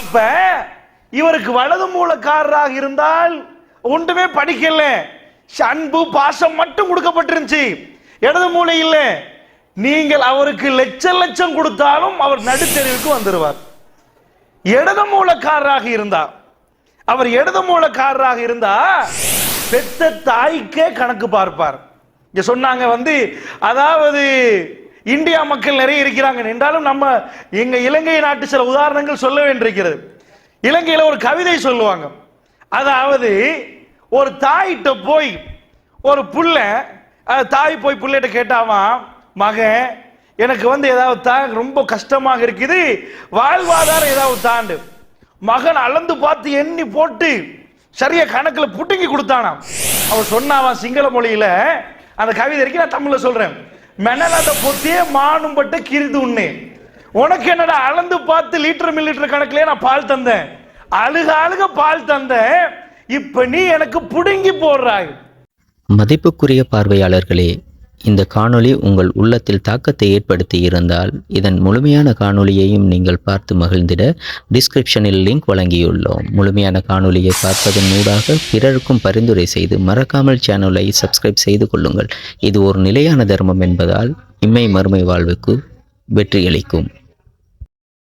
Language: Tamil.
அப்ப இவருக்கு வலது மூலக்காரராக இருந்தால் ஒன்றுமே படிக்கல. அன்பு பாசம் மட்டும் கொடுக்கப்பட்டிருந்துச்சு. இடது மூலை இல்ல. நீங்கள் அவருக்கு லட்சம் லட்சம் கொடுத்தாலும் அவர் நடுத்தெருவுக்கு வந்துடுவார் இடது மூலக்காரராக இருந்தா அவர் இடது மூலக்காரராக இருந்தா பெத்த தாய்க்கே கணக்கு பார்ப்பார். இங்க சொன்னாங்க வந்து அதாவது இந்தியா மக்கள் நிறைய இருக்கிறாங்க. என்றாலும் நம்ம எங்க இலங்கை நாட்டு சில உதாரணங்கள் சொல்ல வேண்டியிருக்கிறது. இலங்கையில ஒரு கவிதை சொல்லுவாங்க. அதாவது ஒரு தாயிட்ட போய் ஒரு புள்ள தாய் போய் பிள்ளைகிட்ட கேட்டாவான் மகன் எனக்கு வந்து ஏதாவது தா ரொம்ப கஷ்டமாக இருக்குது. வாழ்வாதாரம் ஏதாவது தாண்டு. மகன் அளந்து பார்த்து எண்ணி போட்டு சரியா கணக்கில் புட்டுங்கி கொடுத்தானாம். அவன் சொன்னாவான் சிங்கள மொழியில அந்த கவிதை இருக்கு நான் தமிழ்ல சொல்றேன். மெனலாத பொத்தியே மானும் பட்ட கிருது உண்ணே. உனக்கு என்னடா அளந்து பார்த்து லிட்டர் மில் லிட்டர் கணக்குலயே நான் பால் தந்தேன். அழுக அழுக பால் தந்தேன். இப்ப நீ எனக்கு புடுங்கி போடுறாய். மதிப்புக்குரிய பார்வையாளர்களே இந்த காணொளி உங்கள் உள்ளத்தில் தாக்கத்தை ஏற்படுத்தி இருந்தால் இதன் முழுமையான காணொளியையும் நீங்கள் பார்த்து மகிழ்ந்திட டிஸ்கிரிப்ஷனில் லிங்க் வழங்கியுள்ளோம். முழுமையான காணொளியை பார்ப்பதன் ஊடாக பிறருக்கும் பரிந்துரை செய்து மறக்காமல் சேனலை சப்ஸ்கிரைப் செய்து கொள்ளுங்கள். இது ஒரு நிலையான தர்மம் என்பதால் இம்மை மறுமை வாழ்வுக்கு வெற்றியளிக்கும்